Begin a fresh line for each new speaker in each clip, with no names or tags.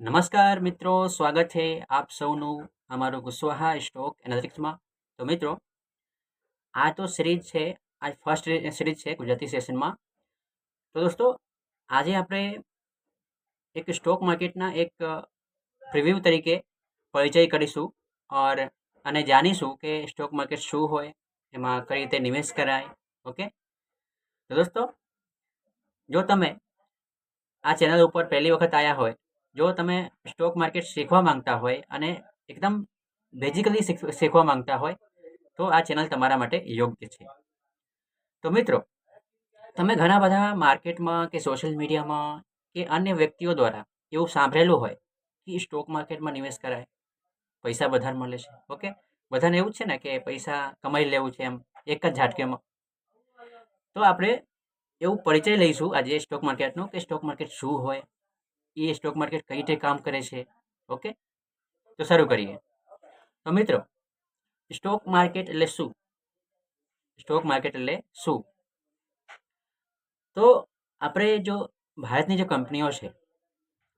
નમસ્કાર મિત્રો, સ્વાગત છે આપ સૌનું અમારું ગુસ્વાહા સ્ટોક એનાલિટિક્સમાં. તો મિત્રો, આ તો સિરીઝ છે, આ ફર્સ્ટ સિરીઝ છે ગુજરાતી સેશનમાં. તો દોસ્તો, આજે આપણે એક સ્ટોક માર્કેટના એક પ્રિવ્યૂ તરીકે પરિચય કરીશું ઓર, અને જાણીશું કે સ્ટોક માર્કેટ શું હોય, એમાં કઈ રીતે નિવેશ કરાય, ઓકે? તો દોસ્તો, જો તમે આ ચેનલ ઉપર પહેલી વખત આવ્યા હોય જો તમે સ્ટોક માર્કેટ શીખવા માંગતા હોય અને એકદમ બેઝિકલી શીખવા માંગતા હોય, તો આ ચેનલ તમારા માટે યોગ્ય છે. તો મિત્રો, તમે ઘણા બધા માર્કેટમાં કે સોશિયલ મીડિયામાં કે અન્ય વ્યક્તિઓ દ્વારા એવું સાંભળેલું હોય કે સ્ટોક માર્કેટમાં નિવેશ કરાય, પૈસા વધારે મળે છે ઓકે બધાને એવું છે ને કે પૈસા કમાઈ લેવું છે એમ, એક જ ઝાટકેમાં. તો આપણે એવું પરિચય લઈશું આજે સ્ટોક માર્કેટનો કે સ્ટોક માર્કેટ શું હોય એ સ્ટોક માર્કેટ કઈ રીતે કામ કરે છે? ઓકે તો શરૂ કરીએ. તો મિત્રો સ્ટોક માર્કેટ એટલે શું? સ્ટોક માર્કેટ એટલે શું? તો આપણે જો ભારતની જે કંપનીઓ છે,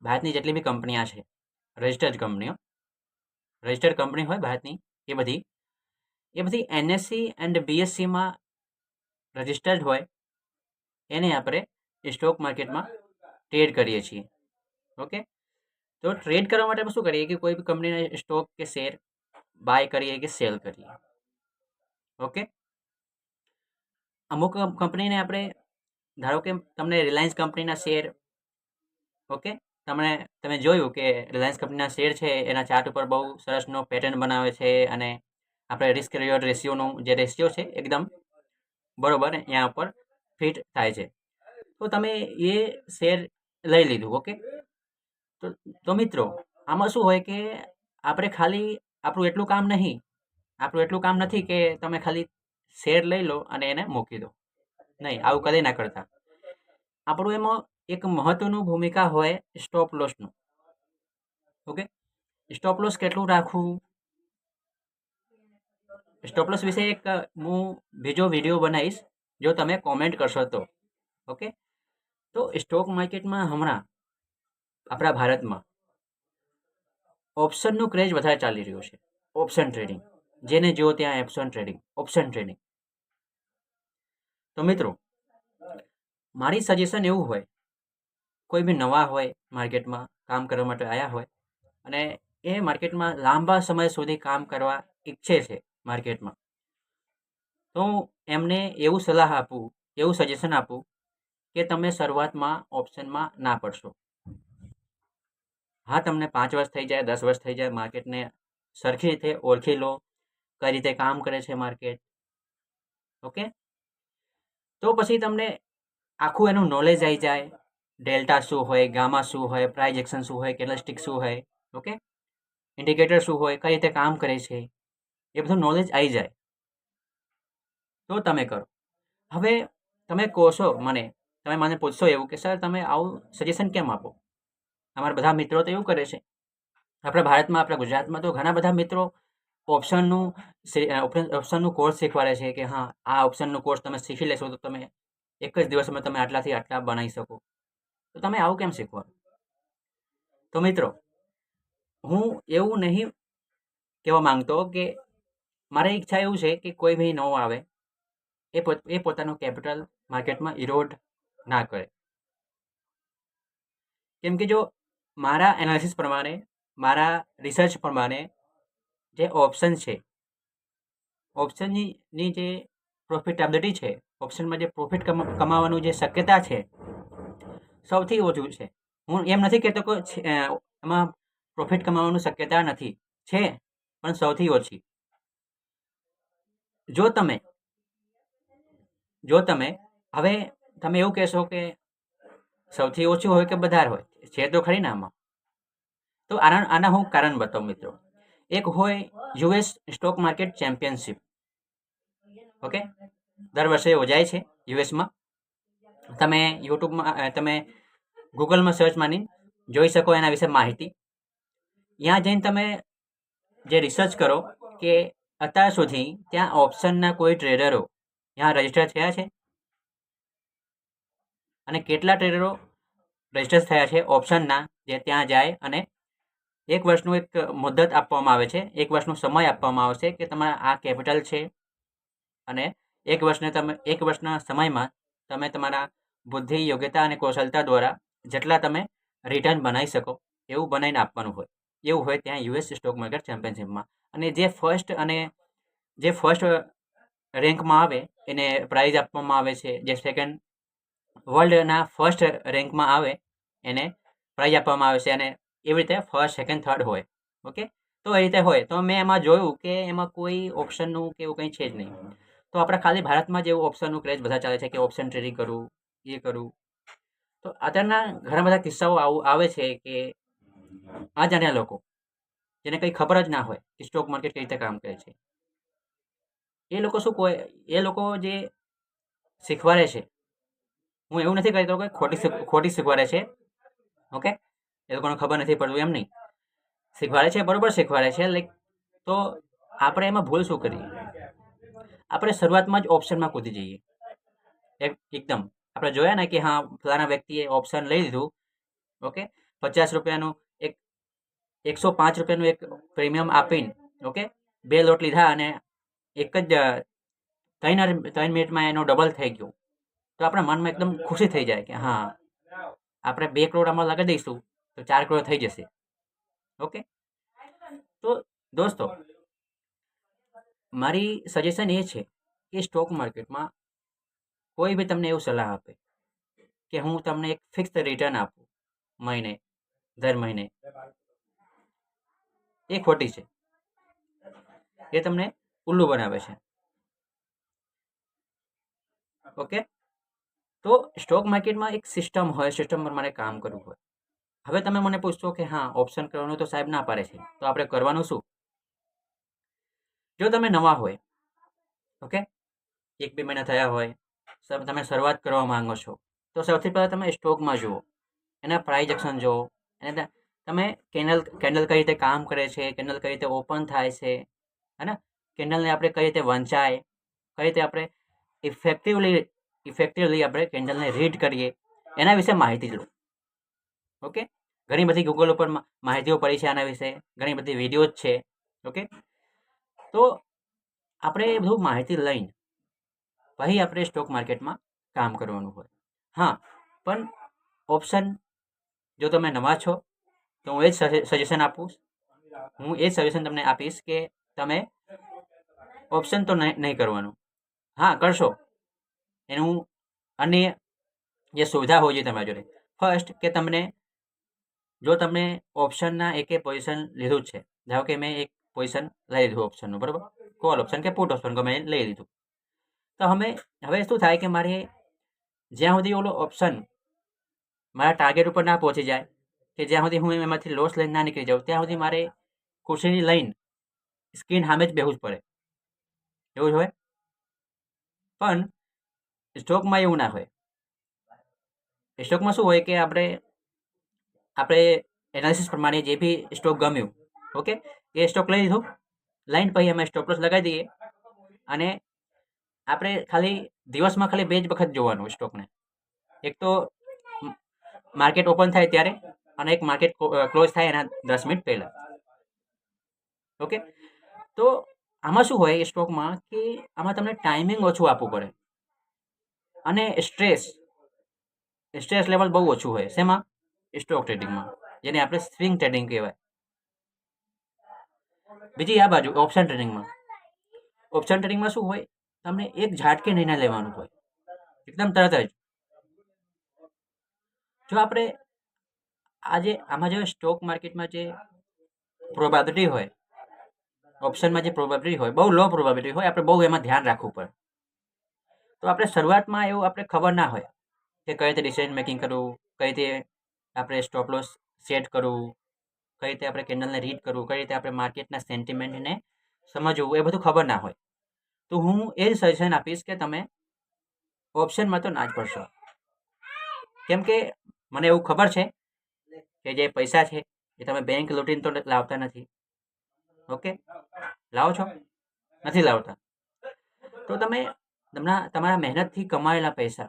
ભારતની જેટલી બી કંપનીઓ છે રજિસ્ટર્ડ કંપનીઓ રજિસ્ટર્ડ કંપની હોય ભારતની, એ બધી એ બધી એનએસસી એન્ડ બીએસસીમાં રજિસ્ટર્ડ હોય, એને આપણે સ્ટોક માર્કેટમાં ટ્રેડ કરીએ છીએ. ઓકે? તો ટ્રેડ કરવા માટે આપણે શું કરીએ કે કોઈ બી કંપનીના સ્ટોક કે શેર બાય કરીએ કે સેલ કરીએ. ઓકે? અમુક કંપનીને આપણે, ધારો કે તમને રિલાયન્સ કંપનીના શેર, ઓકે? તમને, તમે જોયું કે રિલાયન્સ કંપનીના શેર છે, એના ચાર્ટ ઉપર બહુ સરસનો પેટર્ન બનાવે છે અને આપણે રિસ્ક રિવોર્ડ રેશિયોનો જે રેશિયો છે એકદમ બરોબર અહીંયા ઉપર ફિટ થાય છે. તો તમે એ શેર લઈ લીધું, ઓકે? તો તો મિત્રો, આમાં શું હોય કે આપણે ખાલી આપણું એટલું કામ નહીં, આપણું એટલું કામ નથી કે તમે ખાલી શેર લઈ લો અને એને મૂકી દો. નહીં, આવું કદી ના કરતા. આપણું એમાં એક મહત્વનું ભૂમિકા હોય સ્ટોપ લોસનું ઓકે? સ્ટોપ લોસ કેટલું રાખવું? સ્ટોપ લોસ વિશે એક, હું બીજો વીડિયો બનાવીશ, જો તમે કોમેન્ટ કરશો તો. ઓકે? તો સ્ટોક માર્કેટમાં હમણાં આપણા ભારતમાં. ઓપ્શનનું ક્રેઝ વધારે ચાલી રહ્યું છે. ઓપ્શન ટ્રેડિંગ જેને જુઓ ત્યાં ઓપ્શન ટ્રેડિંગ ઓપ્શન ટ્રેડિંગ તો મિત્રો, મારી સજેશન એવું હોય, કોઈ બી નવા હોય માર્કેટમાં કામ કરવા માટે આવ્યા હોય, અને એ માર્કેટમાં લાંબા સમય સુધી કામ કરવા ઈચ્છે છે માર્કેટમાં તો હું એમને એવું સલાહ આપું, એવું સજેશન આપું કે તમે શરૂઆતમાં ઓપ્શનમાં ના પડશો. હા, તમને પાંચ વર્ષ થઈ જાય, દસ વર્ષ થઈ જાય, માર્કેટને સરખી રીતે ઓળખી લો, કઈ રીતે કામ કરે છે માર્કેટ, ઓકે? તો પછી તમને આખું એનું નોલેજ આવી જાય, ડેલ્ટા શું હોય, ગામા શું હોય પ્રાઇઝ એક્શન શું હોય કેલેસ્ટિક શું હોય, ઓકે? ઇન્ડિકેટર શું હોય, કઈ રીતે કામ કરે છે, એ બધું નોલેજ આવી જાય. તો તમે કરો. હવે તમે કહો છો મને, તમે મને પૂછશો એવું કે, સર, તમે આવું સજેશન કેમ આપો? અમારા બધા મિત્રો તો એવું કરે છે. આપણા ભારતમાં, આપણા ગુજરાતમાં તો ઘણા બધા મિત્રો ઓપ્શનનું ઓપ્શનનું કોર્સ શીખવાડે છે કે હા, આ ઓપ્શનનું કોર્સ તમે શીખી લેશો તો તમે એક જ દિવસમાં તમે આટલાથી આટલા બનાવી શકો. તો તમે આવું કેમ શીખવા? તો મિત્રો, હું એવું નહીં કહેવા માંગતો કે મારી ઈચ્છા એવું છે કે કોઈ ભાઈ નવો આવે, એ એ પોતાનું કેપિટલ માર્કેટમાં ઇરોડ ના કરે. કેમ કે જો મારા એનાલિસિસ પ્રમાણે, મારા રિસર્ચ પ્રમાણે જે ઓપ્શન છે, ઓપ્શનની જે પ્રોફિટેબિલિટી છે, ઓપ્શનમાં જે પ્રોફિટ કમાવાનું જે શક્યતા છે, સૌથી ઓછું છે. હું એમ નથી કહેતો કે એમાં પ્રોફિટ કમાવાનું શક્યતા નથી, છે, પણ સૌથી ઓછી. જો તમે જો તમે, હવે તમે એવું કહેશો કે સૌથી ઓછું હોય કે વધારે હોય? છે તો ખરી ને આમાં. તો આના આના હું કારણ બતાવું મિત્રો. એક હોય US stock market championship. Okay? દર વર્ષે યોજાય છે યુએસમાં. તમે યુટ્યુબમાં તમે ગૂગલમાં સર્ચ માની જોઈ શકો એના વિશે માહિતી. ત્યાં જઈને તમે જે રિસર્ચ કરો કે અત્યાર સુધી ત્યાં ઓપ્શનના કોઈ ટ્રેડરો ત્યાં રજિસ્ટર થયા છે? અને કેટલા ટ્રેડરો રજિસ્ટર થયા છે ઓપ્શનના, જે ત્યાં જાય અને એક વર્ષનું એક મુદ્દત આપવામાં આવે છે, એક વર્ષનો સમય આપવામાં આવશે કે તમારા આ કેપિટલ છે અને એક વર્ષને તમે, એક વર્ષના સમયમાં તમે તમારા બુદ્ધિ, યોગ્યતા અને કૌશલતા દ્વારા જેટલા તમે રિટર્ન બનાવી શકો એવું બનાવીને આપવાનું હોય. એવું હોય ત્યાં યુએસ સ્ટોક માર્કેટ ચેમ્પિયનશિપમાં. અને જે ફર્સ્ટ અને જે ફર્સ્ટ રેન્કમાં આવે એને પ્રાઇઝ આપવામાં આવે છે, જે સેકન્ડ વર્લ્ડના ફર્સ્ટ રેન્કમાં આવે, એને પ્રાઇઝ આપવામાં આવે છે અને એવી રીતે ફર્સ્ટ સેકન્ડ થર્ડ હોય ઓકે તો એ રીતે હોય. તો મેં એમાં જોયું કે એમાં કોઈ ઓપ્શનનું કે એવું કંઈ છે જ નહીં. તો આપણા ખાલી ભારતમાં જ એવું ઓપ્શનનું ક્રેઝ બધા ચાલે છે કે ઓપ્શન ટ્રેડિંગ કરવું એ કરવું તો અત્યારના ઘણા બધા કિસ્સાઓ આવું આવે છે કે અજાણ્યા લોકો, જેને કંઈ ખબર જ ના હોય કે સ્ટોક માર્કેટ કઈ રીતે કામ કરે છે. એ લોકો શું કહે એ લોકો જે શીખવાડે છે હું એવું નથી કહેતો કે ખોટી ખોટી શીખવાડે છે. ઓકે? એ લોકોને ખબર નથી પડતું એમ નહીં. શીખવાડે છે, બરાબર શીખવાડે છે લાઈક તો આપણે એમાં ભૂલ શું કરીએ? આપણે શરૂઆતમાં જ ઓપ્શનમાં કૂદી જઈએ. એક, એકદમ. આપણે જોયા ને કે હા, ફલાણા વ્યક્તિએ ઓપ્શન લઈ લીધું. ઓકે? પચાસ રૂપિયાનું એક, એકસો પાંચ રૂપિયાનું એક પ્રીમિયમ આપીને, ઓકે? બે લોટ લીધા અને એક જ ત્રણ ત્રણ મિનિટમાં એનો ડબલ થઈ ગયો. તો આપણા મનમાં એકદમ ખુશી થઈ જાય કે હા, આપણે બે કરોડ આમાં લગાવી દઈશું, તો ચાર કરોડ થઈ જશે. ઓકે? તો દોસ્તો, મારી સજેશન એ છે કે સ્ટોક માર્કેટમાં કોઈ બી તમને એવું સલાહ આપે કે હું તમને એક ફિક્સ રિટર્ન આપું મહિને, દર મહિને. એ ખોટી છે. એ તમને ઉલ્લુ બનાવે છે. ઓકે? તો સ્ટોક માર્કેટમાં એક સિસ્ટમ હોય સિસ્ટમ પર મારે કામ કરવું હોય. હવે તમે મને પૂછશો કે હા ઓપ્શન કરવાનું તો સાહેબ ના પાડે છે, તો આપણે કરવાનું શું? જો તમે નવા હોય ઓકે એક બે મહિના થયા હોય તમે શરૂઆત કરવા માંગો છો, તો સૌથી પહેલાં તમે સ્ટોકમાં જુઓ, એના પ્રાઇઝ એક્શન જુઓ એને તમે કેન્ડલ કેન્ડલ કઈ રીતે કામ કરે છે કેન્ડલ કઈ રીતે ઓપન થાય છે, હે કેન્ડલને આપણે કઈ રીતે વંચાય, કઈ રીતે આપણે ઇફેક્ટિવલી ઇફેક્ટિવલી આપણે કેન્ડલને રીડ કરીએ. એના વિશે માહિતી લો ઓકે ઘણી બધી ગૂગલ ઉપર માહિતીઓ પડી છે આના વિશે. ઘણી બધી વીડિયો છે. ઓકે તો આપણે એ બધું માહિતી લઈને પછી આપણે સ્ટોક માર્કેટમાં કામ કરવાનું હોય. હા, પણ ઓપ્શન જો તમે નવા છો, તો હું એ જ સજેશન આપું. હું એ જ સજેશન તમને આપીશ કે તમે ઓપ્શન તો નહીં કરવાનું. હા, કરશો. એનું અને જે સુવિધા હોય છે તમારી જોડે. ફર્સ્ટ કે તમને જો તમને ઓપ્શનના એકે પોઝિશન લીધું છે, ધારો કે મેં એક પોઝિશન લઈ લીધું ઓપ્શનનું બરાબર? કોલ ઓપ્શન કે પુટ ઓપ્શન ગમે લઈ લીધું. તો અમે હવે શું થાય કે મારે જ્યાં સુધી ઓલો ઓપ્શન મારા ટાર્ગેટ ઉપર ના પહોંચી જાય, કે જ્યાં સુધી હું એમાંથી લોસ લઈને ના નીકળી જાઉં, ત્યાં સુધી મારે ખુરશીની લઈને સ્ક્રીન સામે જ બેહવું જ પડે. એવું જ હોય? પણ સ્ટોકમાં એવું ના હોય. સ્ટોકમાં શું હોય કે આપણે આપણે એનાલિસિસ પ્રમાણે જે બી સ્ટોક ગમ્યું, ઓકે? એ સ્ટોક લઈ લીધો. લાઈન પછી અમે સ્ટોક લોસ લગાવી દઈએ. અને આપણે ખાલી દિવસમાં ખાલી બે જ વખત જોવાનું સ્ટોકને. એક તો માર્કેટ ઓપન થાય ત્યારે અને એક માર્કેટ ક્લોઝ થાય એના દસ મિનિટ પહેલાં. ઓકે? તો આમાં શું હોય એ સ્ટોકમાં કે આમાં તમને ટાઈમિંગ ઓછું આપવું પડે. અને સ્ટ્રેસ સ્ટ્રેસ લેવલ બહુ ઓછું હોય. શેમાં? સ્ટોક ટ્રેડિંગમાં. જેને આપણે સ્વિંગ ટ્રેડિંગ કહેવાય. બીજી આ બાજુ, ઓપ્શન ટ્રેડિંગમાં. ઓપ્શન ટ્રેડિંગમાં શું હોય? તમને એક ઝાટકે નિર્ણય લેવાનું હોય. એકદમ તરત જ. જો આપણે આજે આમાં જે સ્ટોક માર્કેટમાં જે પ્રોબેબિલિટી હોય ઓપ્શનમાં જે પ્રોબેબિલિટી હોય, બહુ લો પ્રોબેબિલિટી હોય, આપણે બહુ એમાં ધ્યાન રાખવું પડે. તો આપણે શરૂઆતમાં એવું આપણે ખબર ના હોય કે કઈ રીતે ડિસિઝન મેકિંગ કરવું, કઈ રીતે આપણે સ્ટોપ લોસ સેટ કરવું, કઈ રીતે આપણે કેન્ડલને રીડ કરવું, કઈ રીતે આપણે માર્કેટના સેન્ટિમેન્ટને સમજવું, એ બધું ખબર ના હોય. તો હું એ જ સજેશન આપીશ કે તમે ઓપ્શનમાં તો ના જ પડશો. કેમ કે મને એવું ખબર છે કે જે પૈસા છે એ તમે બેંક લૂંટીને તો લાવતા નથી. ઓકે લાવો છો? નથી લાવતા. તો તમે તમારા તમારા મહેનતથી કમાયેલા પૈસા.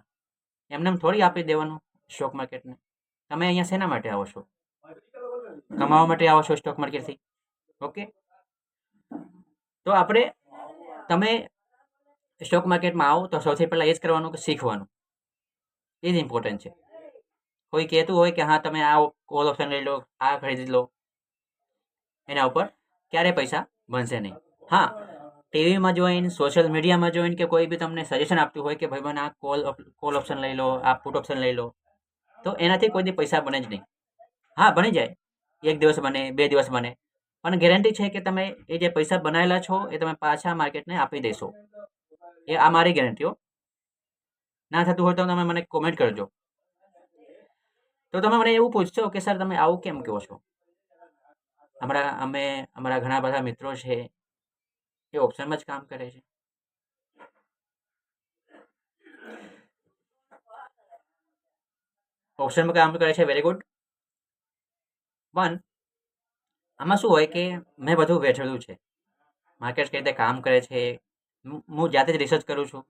એમને એમ થોડી આપી દેવાનું સ્ટોક માર્કેટને તમે અહીંયા શેના માટે આવો છો? કમાવા માટે આવો છો સ્ટોક માર્કેટથી ઓકે તો આપણે, તમે સ્ટોક માર્કેટમાં આવો તો સૌથી પહેલાં એ જ કરવાનું કે શીખવાનું. એ જ ઇમ્પોર્ટન્ટ છે. કોઈ કહેતું હોય કે હા, તમે આ કોલ ઓપ્શન લઈ લો, આ ખરીદી લો, એના ઉપર ક્યારે પૈસા બનશે નહીં. હા ટીવીમાં જોઈને, સોશિયલ મીડિયામાં જોઈને કે કોઈ બી તમને સજેશન આપતું હોય કે ભાઈ મને આ કોલ કોલ ઓપ્શન લઈ લો, આ પુટ ઓપ્શન લઈ લો, તો એનાથી કોઈ પૈસા બને જ નહીં. હા, બની જાય. એક દિવસ બને, બે દિવસ બને. પણ ગેરંટી છે કે તમે એ જે પૈસા બનાવેલા છો એ તમે પાછા માર્કેટને આપી દેશો. એ આ મારી ગેરંટીઓ ના થતું હોય તો તમે મને કોમેન્ટ કરજો. તો તમે મને એવું પૂછશો કે, સર, તમે આવું કેમ કહો છો? અમારા અમે, અમારા ઘણા બધા મિત્રો છે એ ઓપ્શનમાં જ કામ કરે છે. ઓપ્શનમાં કામ કરે છે વેરી ગુડ પણ આમાં શું હોય કે મેં બધું બેઠેલું છે. માર્કેટ કઈ રીતે કામ કરે છે, હું જાતે જ રિસર્ચ કરું છું.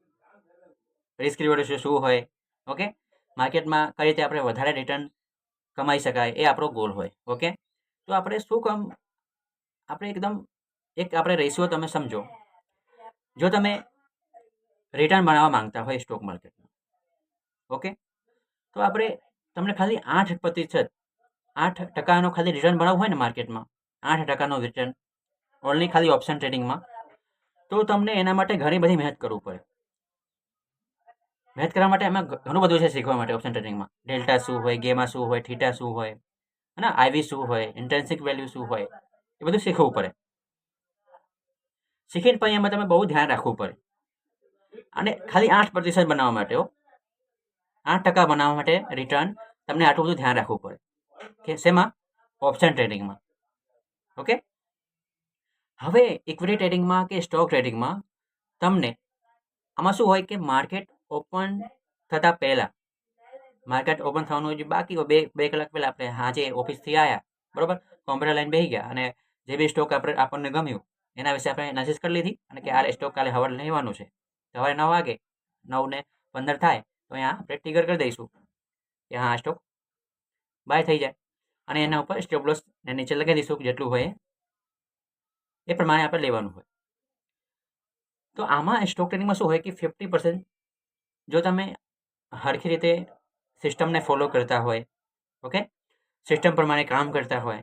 રિસ્ક રિવોર્ડ શું હોય ઓકે માર્કેટમાં કઈ રીતે આપણે વધારે રિટર્ન કમાઈ શકાય એ આપણો ગોલ હોય ઓકે તો આપણે શું કામ, આપણે એકદમ એક આપણે રેશિયો તમે સમજો. જો તમે રિટર્ન બનાવવા માંગતા હોય સ્ટોક માર્કેટમાં ઓકે તો આપણે તમને ખાલી આઠ પ્રતિશત, આઠ ટકાનો ખાલી રિટર્ન બનાવવું હોય ને માર્કેટમાં આઠ ટકાનો રિટર્ન ઓનલી ખાલી ઓપ્શન ટ્રેડિંગમાં તો તમને એના માટે ઘણી બધી મહેનત કરવું પડે. મહેનત કરવા માટે એમાં ઘણું બધું છે શીખવા માટે ઓપ્શન ટ્રેડિંગમાં ડેલ્ટા શું હોય ગેમા શું હોય થીટા શું હોય, અને આઈવી શું હોય ઇન્ટેન્સિક વેલ્યુ શું હોય, એ બધું શીખવું પડે. શીખીને પછી એમાં તમે બહુ ધ્યાન રાખવું પડે. અને ખાલી આઠ પ્રતિશત બનાવવા માટે આઠ ટકા બનાવવા માટે રિટર્ન તમને આટલું બધું ધ્યાન રાખવું પડે. કે શેમાં? ઓપ્શન ટ્રેડિંગમાં ઓકે હવે ઇક્વિટી ટ્રેડિંગમાં કે સ્ટોક ટ્રેડિંગમાં તમને આમાં શું હોય કે માર્કેટ ઓપન થતાં પહેલાં માર્કેટ ઓપન થવાનું જે બાકી હોય, બે બે કલાક પહેલાં આપણે હાજે ઓફિસથી આવ્યા બરાબર? કોમ્પ્યુટર લાઈન બેસી ગયા અને જે બી સ્ટોક આપણે આપણને ગમ્યું એના વિશે આપણે એનાલિસિસ કરી લીધી અને કે આ સ્ટોક કાલે સવારે લેવાનું છે. સવારે નવ વાગે નવ ને પંદર થાય તો અહીંયા આપણે ટ્રિગર કરી દઈશું કે હા સ્ટોક બાય થઈ જાય. અને એના ઉપર સ્ટોપ ને નીચે લગાવી દઈશું જેટલું હોય એ. પ્રમાણે આપણે લેવાનું હોય. તો આમાં સ્ટોક ટ્રેડિંગમાં શું હોય કે ફિફ્ટી પર્સન્ટ જો તમે હરખી રીતે સિસ્ટમને ફોલો કરતા હોય ઓકે સિસ્ટમ પ્રમાણે કામ કરતા હોય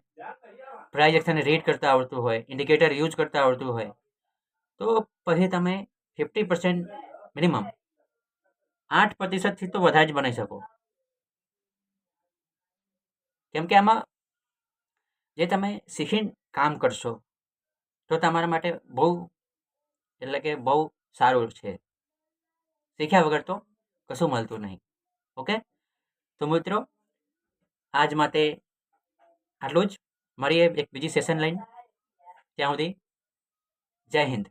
પ્રાઇઝ એક્શનને રીડ કરતા આવડતું હોય ઇન્ડિકેટર યુઝ કરતા આવડતું હોય, તો પછી તમે ફિફ્ટી પર્સન્ટ મિનિમમ આઠ પ્રતિશતથી તો વધારે જ બનાવી શકો. કેમ કે આમાં જે તમે શીખીને કામ કરશો, તો તમારા માટે બહુ, એટલે કે બહુ સારું છે. શીખ્યા વગર તો કશું મળતું નહીં. ઓકે? તો મિત્રો, આજ માટે આટલું જ. મળીએ એક બીજી સેશન લઈને ત્યાં સુધી. જય હિન્દ.